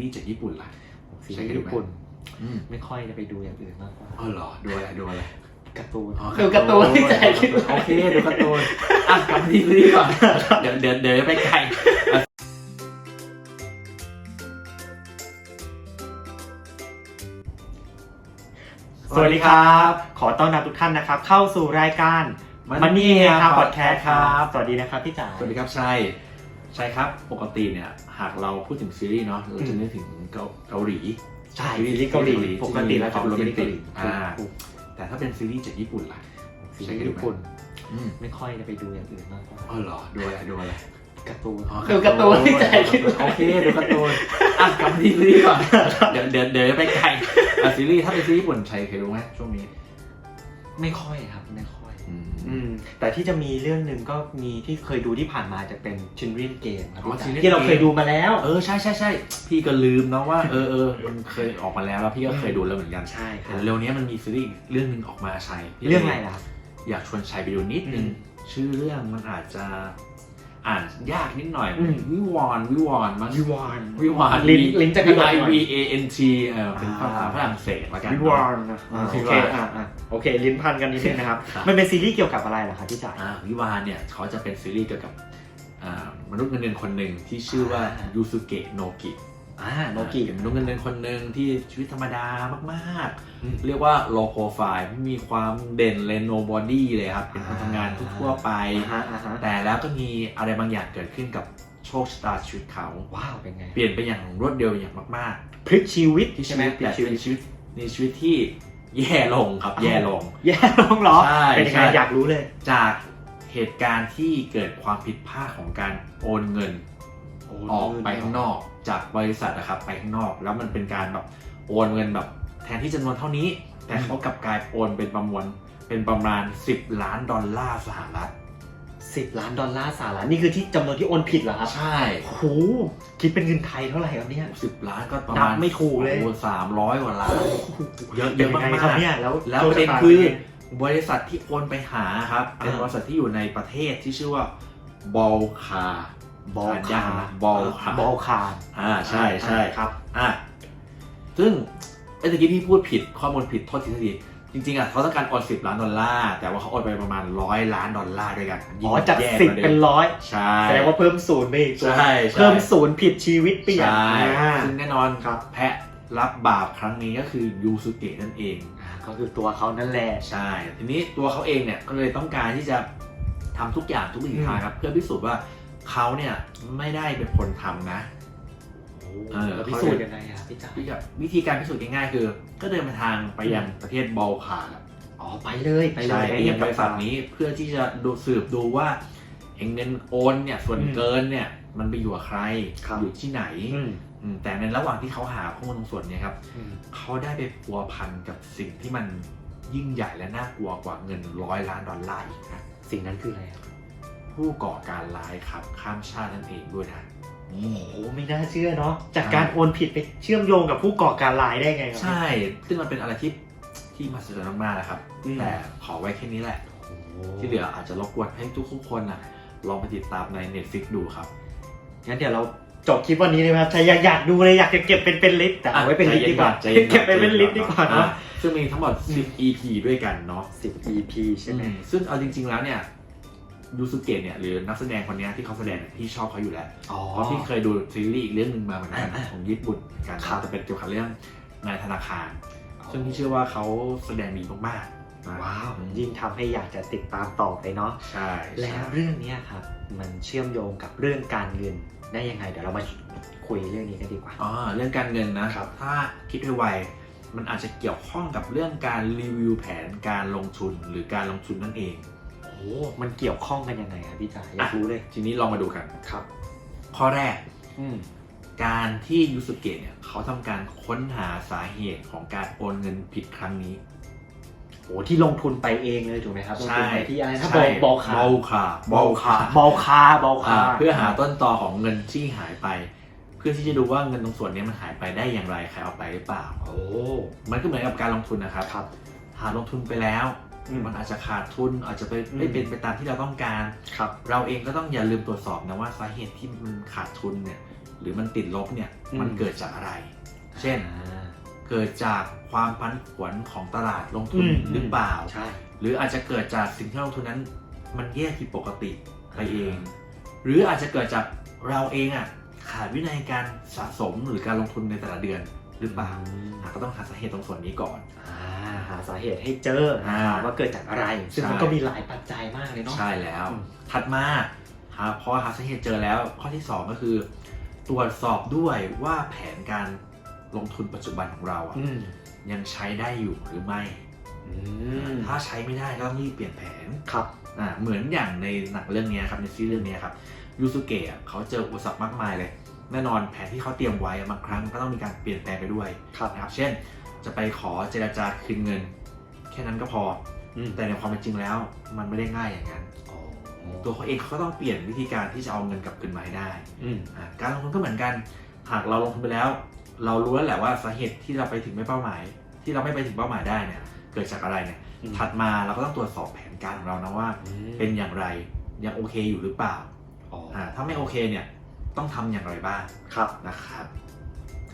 รีส์จากญี่ปุ่นล่ะซีใช่รีส์ดูไหมญี่ปุ่นอืมไม่ค่อยจะไปดูอย่างอื่นมากกว่าอ๋อเหรอดูอะไรดูอะไรการ์ตูนอ๋อดูการ์ตูนที่ใจคิดโอเคดูการ์ตูนอะกลับมาที่ซีรีส์ก่อนเดี๋ยวเดี๋ยวเดี๋ยวไปไกลอะสวัสดีครับ ขอต้อนรับทุกท่านนะครับ เข้าสู่รายการมันนี่ครับพอดแคสต์ครับ สวัสดีนะครับพี่จ๋า สวัสดีครับชัย ชัยครับ ปกติเนี่ยหากเราพูดถึงซีรีส์เนาะเราจะนึกถึงเกาเกาหลีใช่ซีรีส์เกาหลีปกติแล้วจะเป็นซีรีส์เกาหลีอ่าถูกแต่ถ้าเป็นซีรีส์จากญี่ปุ่นล่ะซีรีส์ญี่ปุ่นอืมไม่ค่อยจะไปดูอย่างอื่นมากกว่าอ๋อเหรอดูอะไรดูอะไรการ์ตูนอ๋อดูการ์ตูนที่ใจคิดโอเคดูการ์ตูนอะกลับมาที่ซีรีส์ก่อนเดี๋ยวเดี๋ยวเดี๋ยวไปไกลอะซีรีส์ถ้าเป็นซีรีส์ญี่ปุ่นชัยเคยดูไหมช่วงนี้ ไม่ค่อยครับไม่ค่อยอืมอืมแต่ที่จะมีเรื่องหนึ่งก็มีที่เคยดูที่ผ่านมาจะเป็นชินรินเกมครับอ๋อพี่จ๋า Children's ที่เรา Game เคยดูมาแล้ว เออใช่ใช่ใช่พี่ก็ลืมเนาะว่าเออเออมันเคยออกมาแล้วแล้วพี่ก็เคยดูแล้วเหมือนกันใช่ครัแต่บเร็วนี้มันมีซีรีส์เรื่องหนึงออกมาชัยพี่เรื่องอะไรล่ะครับ อยากชวนชัยไปดูนิดนึงอืม ชื่อเรื่องมันอาจจะ อ่านยากนิดหน่อย อืม วิวอนวิวอนมั้งวิวาน วิวอน ลิ้นลิ้นจะกระโดด I หน่อย V A N T เออเป็นภาษาอ่าฝรั่งเศสละกัน วิเนาะวานนะอ่าโอเคอ่าอ่าโอเค ลิ้นพันกันนิดนึงนะครับ ครับ มันเป็นซีรีส์เกี่ยวกับอะไรเหรอครับพี่จ๋าอ่าวิวานเนี่ยเขาจะเป็นซีรีส์เกี่ยวกับอ่ามนุษย์เงินเดือนคนหนึ่งที่ชื่อว่าอ่ายูสุเกะโนกิ อ่าโนกิเป็นมนุษย์เงินเดือนคนหนึ่งที่ชีวิตธรรมดามากอืมๆเรียกว่า low profile ไม่มีความเด่นเลย nobody เลยครับ เป็นคนทำงานทั่วๆไปอ่าฮะอ่าฮะแต่แล้วก็มีอะไรบางอย่างเกิดขึ้นกับโชคชะตาชีวิตเขา ว้าวเป็นไง เปลี่ยนไปอย่างรวดเร็วอย่างมากพลิกชีวิตๆที่ชีใช่ไหมวิตพลิแต่กชีวิเป็ตนชีวิตในชีวิตที่แย่ลงครับอ้าวแย่ลง แย่ลงเหรอ ใช่เป็นยังไงใช่อยากรู้เลย จากเหตุการณ์ที่เกิดความผิดพลาดของการโอนเงิน ออกไปข้างนอกจากบริษัทนะครับไปข้างนอก แล้วมันเป็นการแบบโอนเงินแบบแทนที่จำนวนเท่านี้ แต่เขากลับกลายโอนเป็นประมวลเป็นประมาณ 10 ล้านดอลลาร์สหรัฐสิบล้านดอลลาร์สหรัฐนี่คือที่จำนวนที่โอนผิดเหรอครับ ใช่โอ้โหคิดเป็นเงินไทยเท่าไหร่ครับเนี่ยสิบล้านก็ประนัมาบณไม่ถูกเลยสามร้อยกว่าล้านเยอะเยเยอะอะมากมากครับเนี่ยแล้วแล้วประเด็นคือบริษัทที่โอนไปหาครับเป็นบริษัทที่อยู่ในประเทศที่ชื่อว่าบอลคา บอลยาคากนะบอลคาบอลคาอ่าใช่ใช่ครับ อะซึ่งไอ้ตะกี้พี่พูดผิดข้อมูลผิดโทษทีทีจริงๆอะเขาต้องการโอนสิบล้านดอลลาร์แต่ว่าเขาโอนไปประมาณร้อยล้านดอลลาร์ด้วยกันอ๋อจากแย่สิบว่าดิมเป็นร้อยใช่ แสดงว่าเพิ่มศูนย์ไปอีกตัวใช่ใช่ เพิ่มศูนย์ผิดชีวิตเปลี่ยนใช่อ่า ซึ่งแน่นอนครับ แพะรับบาปครั้งนี้ก็คือยูสุเกะนั่นเองอ่าก็คือตัวเขานั่นแหละ ใช่ ทีนี้ตัวเขาเองเนี่ยก็เลยต้องการที่จะทำทุกอย่างทุกวิถีทางครับ เพื่อพิสูจน์ว่า เขาเนี่ยไม่ได้เป็นคนทำนะ เออแล้วพิสูจน์ยังไงอะพี่จ๋าวิธีวิธีการพิสูจน์ง่ายๆคือ ก็เดินมาทางไปยังประเทศบอลคาร์อ๋อไปเลยไปเลใช่ยไปยังบริษัทนี้เพื่อที่จะดูสืบดูว่าเองเงินโอนเนี่ยส่วนอืมเกินเนี่ยมันไปอยู่กับใครครับ อยู่ที่ไหนอืมอืมแต่ในระหว่างที่เขาหาข้อมูลตรงส่วนเนี่ยครับ อืมเขาได้ไปพัวพันกับสิ่งที่มันยิ่งใหญ่และน่ากลัวกว่าเงินร้อยล้านดอลลาร์อีกนะ สิ่งนั้นคืออะไรอะ ผู้ก่อการร้ายครับข้ามชาตินั่นเองด้วยนะโอ้โหไม่น่าเชื่อเนาะจากใช่การโอนผิดไปเชื่อมโยงกับผู้ก่อการร้ายได้ไงครัใช่ซึ่งมันเป็นอะไรที่ที่มหัศจรรย์มากๆนะครับอืมแต่ขอไว้แค่นี้แหละโอ้โหที่เหลืออาจจะรบกวนให้ทุกๆคนนะลองไปติดตามใน Netflix ดูครับงั้นเดี๋ยวเราจบคลิปวันนี้เลยครับใครอยากอยากดูเลยอยากจะเก็บเป็นเป็นลิสต์แต่เอาไว้เป็นลิสต์ดีกว่าใจย็นๆเก็บไปเป็นลิสต์ดีกว่าอ่เนาะซึ่งมีทั้งหมด 10 EP ด้วยกันเนาะสิบ EP ใช่ไหมอืมซึ่งเอาจริง ๆแล้วเนี่ย ยูสุเกะเนี่ยหรือนักแสดงคนเนี้ยที่เขาแสดงเนี่ยพี่ชอบเขาอยู่แล้วอ๋อเพราะพี่เคยดูซีรีส์อีกเรื่องหนึ่งมาเหมือนกันอ่าของญี่ปุ่นเหมือนกันครับแต่เป็นเกี่ยวกับเรื่องนายธนาคาร ซึ่งพี่เชื่อว่าเขาแสดงดีมากๆนะว้าวอืมยิ่งทำให้อยากจะติดตามต่อไปเนาะใช่แล้วเรื่องเนี้ยครับมันเชื่อมโยงกับเรื่องการเงินได้ยังไง เดี๋ยวเรามาคุยเรื่องนี้กันดีกว่าอ๋อเรื่องการเงินนะครับถ้าคิดไวๆมันอาจจะเกี่ยวข้องกับเรื่องการรีวิวแผนการลงทุนหรือการลงทุนนั่นเอง โอ้โหมันเกี่ยวข้องกันยังไงครับพี่จ๋าอยากรู้เลย ทีนี้ลองมาดูกัน ครับ ข้อแรก อืมการที่ยูสุเกะเนี่ยเขาทำการค้นหาสาเหตุของการโอนเงินผิดครั้งนี้ โอ้ที่ลงทุนไปเองเลยถูกไหมครับลงทุนไปที่อะไรถ้าบใช่อลบอลคาบอลคาบอลคาบอลคาบอลคาอ่าเพื่อหาต้นตอของเงินที่หายไป เพื่อที่จะดูว่าเงินตรงส่วนนี้มันหายไปได้อย่างไรใครเอาไปหรือเปล่า โอ้ มันก็เหมือนกับการลงทุนนะครับครับหากลงทุนไปแล้ว อืม มันอาจจะขาดทุนอาจจะไปอืมไม่เป็นไปตามที่เราต้องการ ครับ เราเองก็ต้องอย่าลืมตรวจสอบนะว่าสาเหตุที่มันขาดทุนเนี่ยหรือมันติดลบเนี่ยอืม มันเกิดจากอะไร เช่นเกิดจากความพันผวนของตลาดลงทุนอืม หรือเปล่า ใช่ หรืออาจจะเกิดจากสิ่งที่เราลงทุนนั้น มันแย่ผิดปกติไปเอง หรืออาจจะเกิดจากเราเองอะขาดวินัยการสะสมหรือการลงทุนในแต่ละเดือนหรือเปล่าอะก็ต้องหาสาเหตุตรงส่วนนี้ก่อนอ่า หาสาเหตุให้เจออาว่าเกิดจากอะไร ซึ่งใช่ มันก็มีหลายปัจจัยมากเลยเนาะ ใช่แล้ว อืม ถัดมาหาพอหาสาเหตุเจอแล้ว ข้อที่ 2 ก็คือ ตรวจสอบด้วยว่าแผนการลงทุนปัจจุบันของเราอะอืมยังใช้ได้อยู่หรือไม่ อืมถ้าใช้ไม่ได้ก็ต้องรีบเปลี่ยนแผนครับ อ่าเหมือนอย่างในหนังเรื่องนี้ครับในซีรีส์เรื่องนี้ครับยูสุเกะเขาเจออุปสรรคมากมายเลย แน่นอนแผนที่เขาเตรียมไว้บางครั้งก็ต้องมีการเปลี่ยนแปลงไปด้วยครับ นะครับ เช่น จะไปขอเจรจาคืนเงิน แค่นั้นก็พอ อืมแต่ในความเป็นจริงแล้ว มันไม่ได้ง่ายอย่างนั้น อ๋อตัวเขาเองเขาก็ต้องเปลี่ยนวิธีการที่จะเอาเงินกลับคืนมาให้ได้อืมอ่าการลงทุนก็เหมือนกัน หากเราลงทุนไปแล้ว เรารู้แล้วแหละว่าสาเหตุที่เราไปถึงไม่เป้าหมาย ที่เราไม่ไปถึงเป้าหมายได้เนี่ยเกิดจากอะไรเนี่ยอืมถัดมาเราก็ต้องตรวจสอบแผนการของเรานะว่าเป็นอย่างไรยังโอเคอยู่หรือเปล่าอ๋ออ่าถ้าไม่โอเคเนี่ยต้องทำอย่างไรบ้างครับนะครับ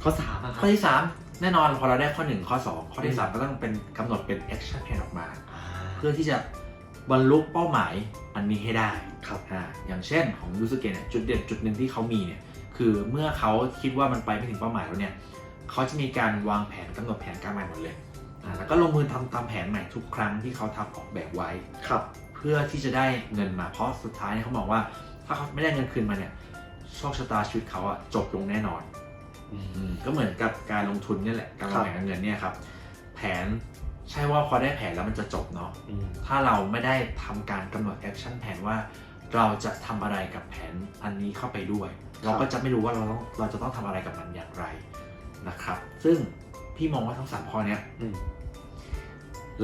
ข้อสามอะครัข้อที่ 3 แน่นอนพอเราได้ข้อ 1 ข้อ 2 ข้อที่ 3 ก็ต้องเป็นกำหนดเป็น action plan ออกมาอ่าเพื่อที่จะบรรลุเป้าหมายอันนี้ให้ได้ครับ อ่าอย่างเช่นของยูสุเกะเนี่ยจุดเด่นจุดหนึ่งที่เขามีเนี่ยคือเมื่อเขาคิดว่ามันไปไม่ถึงเป้าหมายแล้วเนี่ยเขาจะมีการวางแผนกำหนดแผนการใหม่หมดเลยอ่าแล้วก็ลงมือทำตามแผนใหม่ทุกครั้งที่เขาทำออกแบบไว้ ครับ เพื่อที่จะได้เงินมาเพราะสุดท้ายเนี่ยเขาบอกว่า ถ้าเขาไม่ได้เงินคืนมาเนี่ยโชคชะตาชีวิตเขาอะจบลงแน่นอนอืมอืม ก็เหมือนกับการลงทุนเนี่ยแหละการวางแผนการเงินเนี่ยครับ แผนใช่ว่าพอได้แผนแล้วมันจะจบเนาะอืมถ้าเราไม่ได้ทำการกำหนดแอคชั่นแผนว่าเราจะทำอะไรกับแผนอันนี้เข้าไปด้วย เราก็จะไม่รู้ว่าเราต้องเราจะต้องทำอะไรกับมันอย่างไรนะครับ ซึ่งพี่มองว่าทั้งสามข้อเนี้ยอืม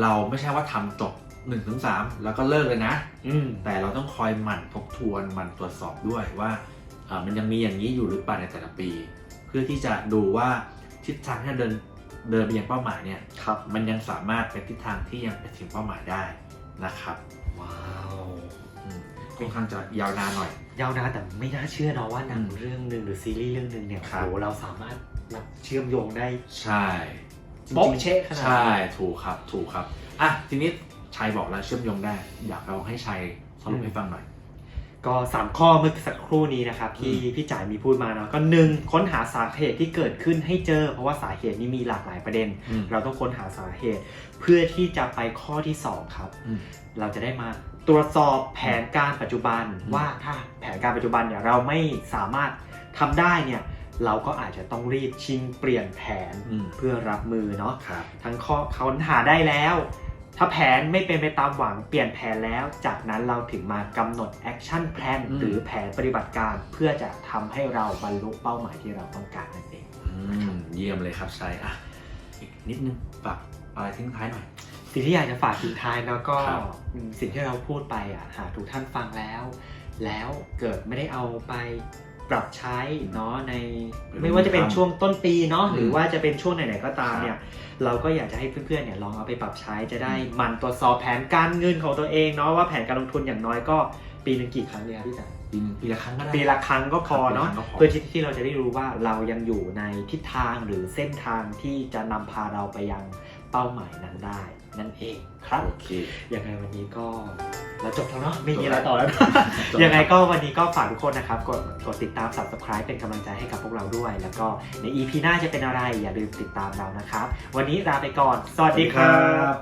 เราไม่ใช่ว่าทำจบ1นถึงสแล้วก็เลิกเลยนะ อืมแต่เราต้องคอยหมั่นทบทวนหมั่นตรวจสอบด้วยว่าอ่ามันยังมีอย่างนี้อยู่หรือเปล่าในแต่ละปีเพื่อที่จะดูว่าทิศทางที่เราเดินเดินไปยังเป้าหมายเนี่ยครับมันยังสามารถเป็นทิศทางที่ยังไปถึงเป้าหมายได้นะครับว้าวอืมค่อนข้างจะยาวนานหน่อย ยาวนานแต่ไม่น่าเชื่อเนาะว่าหนังอืมเรื่องหนึ่งหรือซีรีส์เรื่องหนึ่งเนี่ยครับโหเราสามารถแบบเชื่อมโยงได้ใช่จริงๆโป๊ะเช๊ะขนาดนั้นใช่ถูกครับถูกครับอะทีนี้ชัยบอกแล้วเชื่อมโยงได้ อยากเราให้ชัยสรุปให้ฟังหน่อย ก็สามข้อเมื่อสักครู่นี้นะครับที่พี่จ่ายมีพูดมาเนาะก็หนึ่งค้นหาสาเหตุที่เกิดขึ้นให้เจอ เพราะว่าสาเหตุนี้มีหลากหลายประเด็น อืม เราต้องค้นหาสาเหตุ เพื่อที่จะไปข้อที่สองครับ อืม เราจะได้มาตรวจสอบแผนการปัจจุบันอืม ว่าถ้าแผนการปัจจุบันเนี่ยเราไม่สามารถทำได้เนี่ยเราก็อาจจะต้องรีบชิงเปลี่ยนแผนอืมเพื่อรับมือเนาะ ครับ ทั้งข้อค้นหาได้แล้ว ถ้าแผนไม่เป็นไปตามหวังเปลี่ยนแผนแล้ว จากนั้นเราถึงมากำหนดแอคชั่นแพลนอืมหรือแผนปฏิบัติการเพื่อจะทำให้เราบรรลุเป้าหมายที่เราต้องการนั่นเองอืมเยี่ยมเลยครับชัยอะอีกนิดนึงฝากอะไรทิ้งท้ายหน่อยสิ่งที่อยากจะฝากทิ้งท้ายเนาะก็ครับอืมสิ่งที่เราพูดไปอะหากทุกท่านฟังแล้ว แล้วเกิดไม่ได้เอาไป ปรับใช้เนาะในไม่ว่าจะเป็นช่วงต้นปีเนาะอืมหรือว่าจะเป็นช่วงไหนๆก็ตามครับเนี่ยเราก็อยากจะให้เพื่อนๆเนี่ยลองเอาไปปรับใช้จะได้หมันตรวจสอบแผนการเงินของตัวเองเนาะว่าแผนการลงทุนอย่างน้อยก็ปีหนึ่งกี่ครั้งเนี่ยครับพี่จ๋าปีหนึ่งปีละครั้งก็ได้ปีละครั้งก็พอเนาะปีละครั้งก็พอเพื่อที่ที่เราจะได้รู้ว่าเรายังอยู่ในทิศทางหรือเส้นทางที่จะนำพาเราไปยัง เป้าหมายนั้นได้ นั่นเองครับโอเค ยังไงวันนี้ก็เราจบแล้วเนาะไม่มีอะไรจบแล้วต่อแล้วจบแล้ว ยังไงก็วันนี้ก็ฝากทุกคนนะครับ กดกดติดตาม subscribe เป็นกำลังใจให้กับพวกเราด้วย แล้วก็ใน EP หน้าจะเป็นอะไรอย่าลืมติดตามเรานะครับ วันนี้ลาไปก่อน สวัสดีครับ